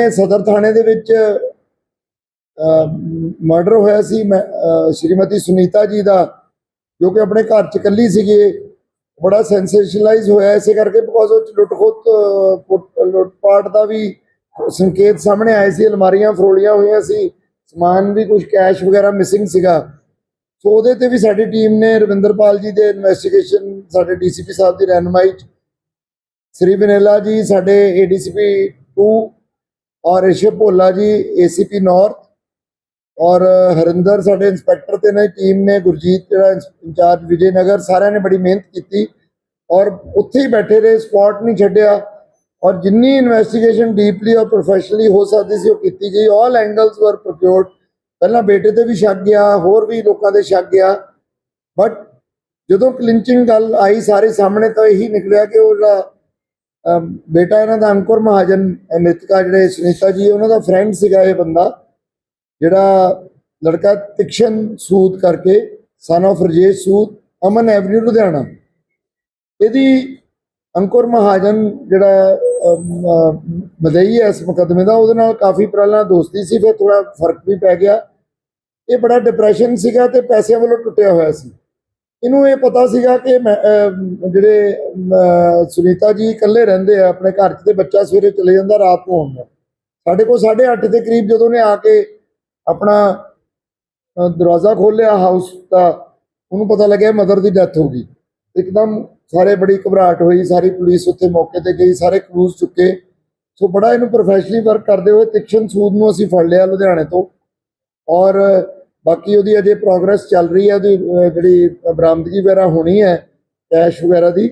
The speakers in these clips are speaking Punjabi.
ਸਦਰ ਥਾਣੇ ਦੇ ਵਿੱਚ ਮਰਡਰ ਹੋਇਆ ਸੀ। ਮੈਂ ਸ਼੍ਰੀਮਤੀ ਸੁਨੀਤਾ ਜੀ ਦਾ, ਜੋ ਕਿ ਆਪਣੇ ਘਰ ਚ ਇਕੱਲੀ ਸੀਗੀ। ਬੜਾ ਸੈਂਸੇਸ਼ਨਲਾਈਜ਼ ਹੋਇਆ। ਇਸੇ ਕਰਕੇ ਬਿਕੋਜ਼ ਉਹ 'ਚ ਲੁੱਟ ਖੋਤ ਲੁੱਟਪਾਟ ਦਾ ਵੀ ਸੰਕੇਤ ਸਾਹਮਣੇ ਆਏ ਸੀ। ਅਲਮਾਰੀਆਂ ਫਰੋਲੀਆਂ ਹੋਈਆਂ ਸੀ। ਸਮਾਨ ਵੀ ਕੁਝ ਕੈਸ਼ ਵਗੈਰਾ ਮਿਸਿੰਗ ਸੀਗਾ। ਸੋ ਉਹਦੇ ਤੇ ਵੀ ਸਾਡੀ ਟੀਮ ਨੇ ਰਵਿੰਦਰਪਾਲ ਜੀ ਦੇ ਇਨਵੈਸਟੀਗੇਸ਼ਨ ਸਾਡੇ ਡੀਸੀਪੀ ਸਾਹਿਬ ਦੀ ਰਹਿਨਮਾਈ 'ਚ, ਸ੍ਰੀ ਬਨੇਲਾ ਜੀ, ਸਾਡੇ ਏਡੀਸੀਪੀ 2 ਔਰ ਰਿਸ਼ਵ ਭੋਲਾ ਜੀ ਏਸੀਪੀ ਨਾਰਥ ਔਰ ਹਰਿੰਦਰ ਸਾਡੇ ਇੰਸਪੈਕਟਰ ਤੇ ਨੇ ਟੀਮ ਨੇ, ਗੁਰਜੀਤ ਜਿਹੜਾ ਇੰਚਾਰਜ ਵਿਜੇ ਨਗਰ ਸਾਰਿਆਂ ਨੇ ਬੜੀ ਮਿਹਨਤ ਕੀਤੀ ਔਰ ਉੱਥੇ ਹੀ ਬੈਠੇ ਰਹੇ ਸਪੌਟ ਨਹੀਂ ਛੱਡਿਆ ਔਰ ਜਿੰਨੀ ਇਨਵੈਸਟੀਗੇਸ਼ਨ ਡੀਪਲੀ ਔਰ ਪ੍ਰੋਫੈਸ਼ਨਲੀ ਹੋ ਸਕਦੀ ਸੀ, ਉਹ ਕੀਤੀ ਗਈ। ਆਲ ਐਂਗਲਸ ਵਰ ਪ੍ਰੋਕਿਊਰਡ ਪਹਿਲਾਂ ਬੇਟੇ ਤੇ ਵੀ ਸ਼ੱਕ ਗਿਆ, ਹੋਰ ਵੀ ਲੋਕਾਂ ਦੇ ਸ਼ੱਕ ਗਿਆ। ਬਟ ਜਦੋਂ ਕਲਿੰਚਿੰਗ ਗੱਲ ਆਈ ਸਾਰੇ ਸਾਹਮਣੇ, ਤਾਂ ਇਹੀ ਨਿਕਲਿਆ ਕਿ ਉਹ ਜਿਹੜਾ ਬੇਟਾ ਇਹਨਾਂ ਦਾ ਅੰਕੁਰ ਮਹਾਜਨ ਅਮ੍ਰਿਤਕਾ ਜਿਹੜੇ ਸੁਨੀਤਾ ਜੀ, ਉਹਨਾਂ ਦਾ ਫਰੈਂਡ ਸੀਗਾ ਇਹ ਬੰਦਾ, ਜਿਹੜਾ ਲੜਕਾ ਤਿਕਸ਼ਨ ਸੂਦ ਕਰਕੇ son of Rajesh Sood Aman avenue Ludhiana. ਇਹਦੀ ਅੰਕੁਰ ਮਹਾਜਨ ਜਿਹੜਾ ਮਦਈ ਹੈ ਇਸ ਮੁਕੱਦਮੇ ਦਾ, ਉਹਦੇ ਨਾਲ ਕਾਫੀ ਪਹਿਲਾਂ ਦੋਸਤੀ ਸੀ, ਫਿਰ ਥੋੜਾ ਫ਼ਰਕ ਵੀ ਪੈ ਗਿਆ। ਇਹ ਬੜਾ ਡਿਪਰੈਸ਼ਨ ਸੀਗਾ ਤੇ ਪੈਸਿਆਂ ਵੱਲੋਂ ਟੁੱਟਿਆ ਹੋਇਆ ਸੀ। ਇਹਨੂੰ ਇਹ ਪਤਾ ਸੀਗਾ ਕਿ ਮੈਂ, ਜਿਹੜੇ ਸੁਨੀਤਾ ਜੀ ਇਕੱਲੇ ਰਹਿੰਦੇ ਆ ਆਪਣੇ ਘਰ 'ਚ ਤੇ ਬੱਚਾ ਸਵੇਰੇ ਚਲੇ ਜਾਂਦਾ ਰਾਤ ਨੂੰ ਆਉਂਦਾ। ਸਾਡੇ ਕੋਲ 8:30 ਦੇ ਕਰੀਬ ਜਦੋਂ ਨੇ ਆ ਕੇ ਆਪਣਾ ਦਰਵਾਜ਼ਾ ਖੋਲ੍ਹਿਆ ਹਾਊਸ ਦਾ ਉਹਨੂੰ ਪਤਾ ਲੱਗਿਆ ਮਦਰ ਦੀ ਡੈਥ ਹੋ ਗਈ। ਇੱਕਦਮ ਸਾਰੇ ਬੜੀ ਘਬਰਾਹਟ ਹੋਈ ਸਾਰੀ ਪੁਲਿਸ ਉੱਥੇ ਮੌਕੇ ਤੇ ਗਈ ਸਾਰੇ ਕਲੂਸ ਚੁੱਕੇ। ਸੋ ਬੜਾ ਇਹਨੂੰ ਪ੍ਰੋਫੈਸ਼ਨਲੀ ਵਰਕ ਕਰਦੇ ਹੋਏ ਤਿਕਸ਼ਨ ਸੂਦ ਨੂੰ ਅਸੀਂ ਫੜ ਲਿਆ ਲੁਧਿਆਣੇ ਤੋਂ। ਔਰ ਬਾਕੀ ਉਹਦੀ ਅਜੇ ਪ੍ਰੋਗਰੈਸ ਚੱਲ ਰਹੀ ਹੈ, ਉਹਦੀ ਜਿਹੜੀ ਬਰਾਮਦਗੀ ਵਗੈਰਾ ਹੋਣੀ ਹੈ ਕੈਸ਼ ਵਗੈਰਾ ਦੀ।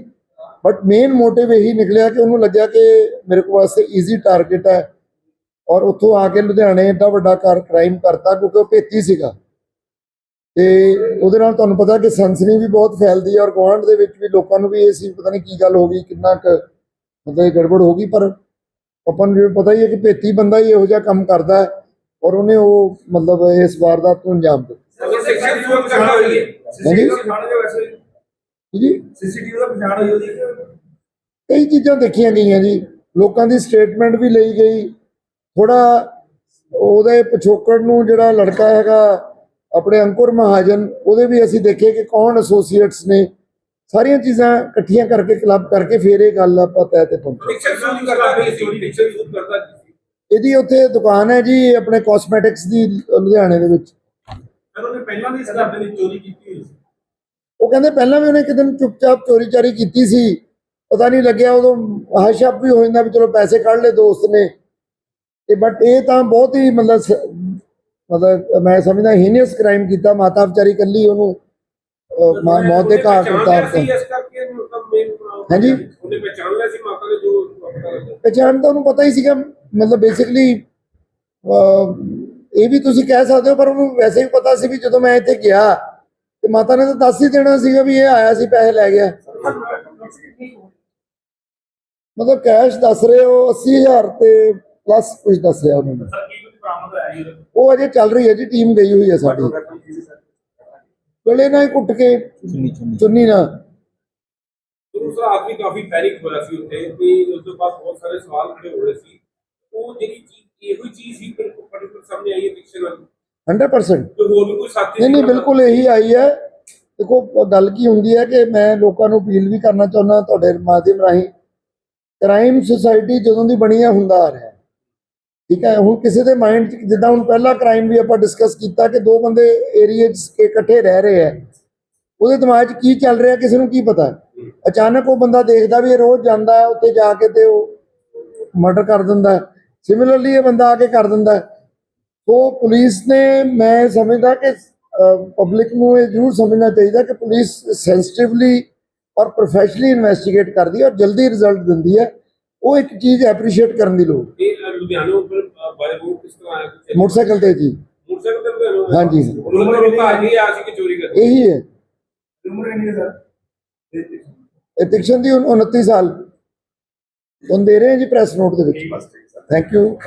ਬਟ ਮੇਨ ਮੋਟਿਵ ਇਹੀ ਨਿਕਲਿਆ ਕਿ ਉਹਨੂੰ ਲੱਗਿਆ ਕਿ ਮੇਰੇ ਕੋਲ ਵਾਸਤੇ ਈਜ਼ੀ ਟਾਰਗੇਟ ਹੈ ਔਰ ਉੱਥੋਂ ਆ ਕੇ ਲੁਧਿਆਣੇ ਏਡਾ ਵੱਡਾ ਕਾਰ ਕ੍ਰਾਈਮ ਕਰਤਾ ਕਿਉਂਕਿ ਉਹ ਭੇਤੀ ਸੀਗਾ। ਤੇ ਉਹਦੇ ਨਾਲ ਤੁਹਾਨੂੰ ਪਤਾ ਕਿ ਸਨਸਨੀ ਵੀ ਬਹੁਤ ਫੈਲਦੀ ਹੈ ਔਰ ਗੁਆਂਢ ਦੇ ਵਿੱਚ ਵੀ ਲੋਕਾਂ ਨੂੰ ਵੀ ਇਹ ਸੀ, ਪਤਾ ਨਹੀਂ ਕੀ ਗੱਲ ਹੋ ਗਈ, ਕਿੰਨਾ ਕੁ ਮਤਲਬ ਇਹ ਗੜਬੜ ਹੋ ਗਈ, ਪਰ ਆਪਾਂ ਨੂੰ ਪਤਾ ਹੀ ਹੈ ਕਿ ਭੇਤੀ ਬੰਦਾ ਹੀ ਇਹੋ ਜਿਹਾ ਕੰਮ ਕਰਦਾ ਹੈ। ਔਰ ਉਹਨੇ ਉਹ ਮਤਲਬ ਇਸ ਵਾਰਦਾਤ ਨੂੰ ਅੰਜਾਮ ਦਿੱਤਾ। ਅਗਰ ਸੈਕਸ਼ਨ ਸੂਰ ਪਛਾਣ ਹੋਈ ਹੈ ਹਾਂਜੀ। ਪਛਾਣ ਹੋਈ ਵੈਸੇ? ਜੀ? ਸੀਸੀਟੀਵੀ ਦਾ ਪਛਾਣ ਹੋਈ ਉਹਦੀ ਕਿ ਕਈ ਚੀਜ਼ਾਂ ਦੇਖੀਆਂ ਗਈਆਂ ਜੀ। ਲੋਕਾਂ ਦੀ ਸਟੇਟਮੈਂਟ ਵੀ ਲਈ ਗਈ। ਥੋੜਾ ਉਹਦੇ ਪਿਛੋਕੜ ਨੂੰ ਜਿਹੜਾ ਲੜਕਾ ਹੈਗਾ ਆਪਣੇ ਅੰਕੁਰ ਮਹਾਜਨ ਉਹਦੇ ਵੀ ਅਸੀਂ ਦੇਖੇ ਕਿ ਕੌਣ ਐਸੋਸੀਏਟਸ ਨੇ। ਸਾਰੀਆਂ ਚੀਜ਼ਾਂ ਇਕੱਠੀਆਂ ਕਰਕੇ ਕਲੱਬ ਕਰਕੇ ਫਿਰ ਇਹ ਗੱਲ ਆਪਾਂ ਤੈਅ ਤੇ ਪਹੁੰਚੇ ਕਰਦਾ ਕਰਦਾ ਇਹਦੀ ਉੱਥੇ ਦੁਕਾਨ ਹੈ ਜੀ ਆਪਣੇ ਕਾਸਮੈਟਿਕਸ ਦੀ ਲੁਧਿਆਣੇ ਦੇ ਵਿੱਚ। ਫਿਰ ਉਹਨੇ ਪਹਿਲਾਂ ਵੀ ਇਸ ਘਰ ਦੇ ਵਿੱਚ ਚੋਰੀ ਕੀਤੀ ਹੋਈ ਸੀ? ਉਹ ਕਹਿੰਦੇ ਪਹਿਲਾਂ ਵੀ ਉਹਨੇ ਕਿਤੇ ਨੂੰ ਚੁੱਪਚਾਪ ਚੋਰੀ ਚਾਰੀ ਕੀਤੀ ਸੀ। ਪਤਾ ਨਹੀਂ ਲੱਗਿਆ ਉਦੋਂ ਹਸ਼ਪ ਵੀ ਹੋ ਜਾਂਦਾ ਵੀ ਚਲੋ ਪੈਸੇ ਕੱਢ ਲਏ ਦੋਸਤ ਨੇ। ਤੇ ਬਟ ਇਹ ਤਾਂ ਬਹੁਤ ਹੀ ਮਤਲਬ ਮਤਲਬ ਮੈਂ ਸਮਝਦਾ ਹੀਨੀਅਸ ਕ੍ਰਾਈਮ ਕੀਤਾ ਮਾਤਾ ਵਿਚਾਰੀ ਕੱਲੀ ਉਹਨੂੰ ਮੌਤ ਦੇ ਘਾਟ ਉਤਾਰ ਮੇਨ ਹਾਂਜੀ। ਉਹਨੇ ਪਛਾਣ ਲਿਆ ਸੀ ਮਾਤਾ ਦੇ ਜੋ ਪਛਾਣ ਤਾਂ ਉਹਨੂੰ ਪਤਾ ਹੀ ਸੀਗਾ। ਮਤਲਬ ਬੇਸਿਕਲੀ ਇਹ ਵੀ ਤੁਸੀਂ ਕਹਿ ਸਕਦੇ ਹੋ ਪਰ ਉਹਨੂੰ ਵੈਸੇ ਵੀ ਪਤਾ ਸੀ ਵੀ ਜਦੋਂ ਮੈਂ ਇੱਥੇ ਗਿਆ ਤੇ ਮਾਤਾ ਨੇ ਤਾਂ ਦੱਸ ਹੀ ਦੇਣਾ ਸੀਗਾ ਵੀ ਇਹ ਆਇਆ ਸੀ ਪੈਸੇ ਲੈ ਗਿਆ। ਮਤਲਬ ਕੈਸ਼ ਦੱਸ ਰਹੇ ਹੋ 80000 ਤੇ ਪਲੱਸ ਕੁਝ ਦੱਸ ਰਿਹਾ ਉਹਨਾਂ। ਨੇ ਉਹ ਅਜੇ ਚੱਲ ਰਹੀ ਹੈ ਜੀ ਟੀਮ ਗਈ ਹੋਈ ਹੈ ਸਾਡੀ। ਗਲੇ ਨਾਲ ਹੀ ਕੁੱਟ ਕੇ ਚੁੰਨੀ ਨਾਲ। ਦੂਸਰਾ ਆਦਮੀ ਕਾਫੀ ਪੈਨਿਕ ਹੋਇਆ ਸੀ ਉੱਥੇ ਵੀ ਉਸ ਤੋਂ ਬਾਅਦ ਬਹੁਤ ਸਾਰੇ ਸਵਾਲ ਖੜੇ ਹੋ ਰਹੇ ਸੀ। ਉਹ ਜਿਹੜੀ ਚੀਜ਼ ਇਹੋ ਹੀ ਚੀਜ਼ ਸੀ ਬਿਲਕੁਲ ਪਰਟੀਕੁਲਰ ਸਾਹਮਣੇ ਆਈ ਹੈ ਡਿਕਸ਼ਨ ਨਾਲ 100% ਕੋਈ ਹੋਰ ਵੀ ਕੋਈ ਸਾਥੀ ਨਹੀਂ ਨਹੀਂ ਸੀ ਬਿਲਕੁਲ ਇਹੀ ਆਈ ਹੈ। ਦੇਖੋ ਗੱਲ ਕੀ ਹੁੰਦੀ ਹੈ ਕਿ ਮੈਂ ਲੋਕਾਂ ਨੂੰ ਅਪੀਲ ਵੀ ਕਰਨਾ ਚਾਹੁੰਦਾ ਤੁਹਾਡੇ ਮਾਧਿਅਮ ਰਾਹੀਂ। ਕ੍ਰਾਈਮ ਸੁਸਾਇਟੀ ਜਦੋਂ ਦੀ ਬਣੀ ਹੈ ਹੁੰਦਾ ਆ ਰਿਹਾ। ਹੈ। ਠੀਕ ਹੈ ਹੁਣ ਕਿਸੇ ਦੇ ਮਾਈਂਡ 'ਚ ਜਿੱਦਾਂ ਹੁਣ ਪਹਿਲਾ ਕ੍ਰਾਈਮ ਵੀ ਆਪਾਂ ਡਿਸਕਸ ਕੀਤਾ ਕਿ ਦੋ ਬੰਦੇ ਏਰੀਏ 'ਚ ਇਕੱਠੇ ਰਹਿ ਰਹੇ ਹੈ। ਉਹਦੇ ਦਿਮਾਗ 'ਚ ਕੀ ਚੱਲ ਰਿਹਾ ਕਿਸੇ ਨੂੰ ਕੀ ਪਤਾ ਅਚਾਨਕ ਉਹ ਬੰਦਾ ਦੇਖਦਾ ਵੀ ਇਹ ਰੋਜ਼ ਜਾਂਦਾ ਹੈ ਉੱਥੇ ਜਾ ਕੇ ਤੇ ਉਹ ਮਰਡਰ ਕਰ ਦਿੰਦਾ ਸਿਮਿਲਰਲੀ ਇਹ ਬੰਦਾ ਆ ਕੇ ਕਰ ਦਿੰਦਾ ਹੈ। ਸੋ ਪੁਲਿਸ ਨੇ ਮੈਂ ਸਮਝਦਾ ਕਿ ਪਬਲਿਕ ਨੂੰ ਇਹ ਜ਼ਰੂਰ ਸਮਝਣਾ ਚਾਹੀਦਾ ਕਿ ਪੁਲਿਸ ਸੈਂਸਿਟਿਵਲੀ ਔਰ ਪ੍ਰੋਫੈਸ਼ਨਲੀ ਇਨਵੈਸਟੀਗੇਟ ਕਰਦੀ ਹੈ ਔਰ ਜਲਦੀ ਰਿਜ਼ਲਟ ਦਿੰਦੀ ਹੈ। ਉਹ ਇੱਕ ਚੀਜ਼ ਐਪਰੀਸ਼ੀਏਟ ਕਰਨ ਦੀ ਲੋੜ। ਲੁਧਿਆਣੇ ਉੱਪਰ ਬਾਰੇ ਰੂਟ ਕਿਸ ਤਰ੍ਹਾਂ ਆਇਆ ਕੁਛ? ਮੋਟਰਸਾਈਕਲ ਤੇ ਜੀ। ਮੋਟਰਸਾਈਕਲ ਤੇ ਲੁਧਿਆਣੇ ਹਾਂਜੀ। ਉਹਨਾਂ ਨੂੰ ਆ ਨਹੀਂ ਆ ਸੀ ਕਿ ਚੋਰੀ ਕਰ ਇਹੀ ਹੈ। ਉਮਰ ਕਿੰਨੀ ਹੈ ਸਰ? ਇਹ ਤਿਕਸ਼ਨ ਦੀ ਉਨ- 29 ਸਾਲ। ਤੁਹਾਨੂੰ ਦੇ ਰਹੇ ਹਾਂ ਜੀ ਪ੍ਰੈਸ ਨੋਟ ਦੇ ਵਿੱਚ। Thank you.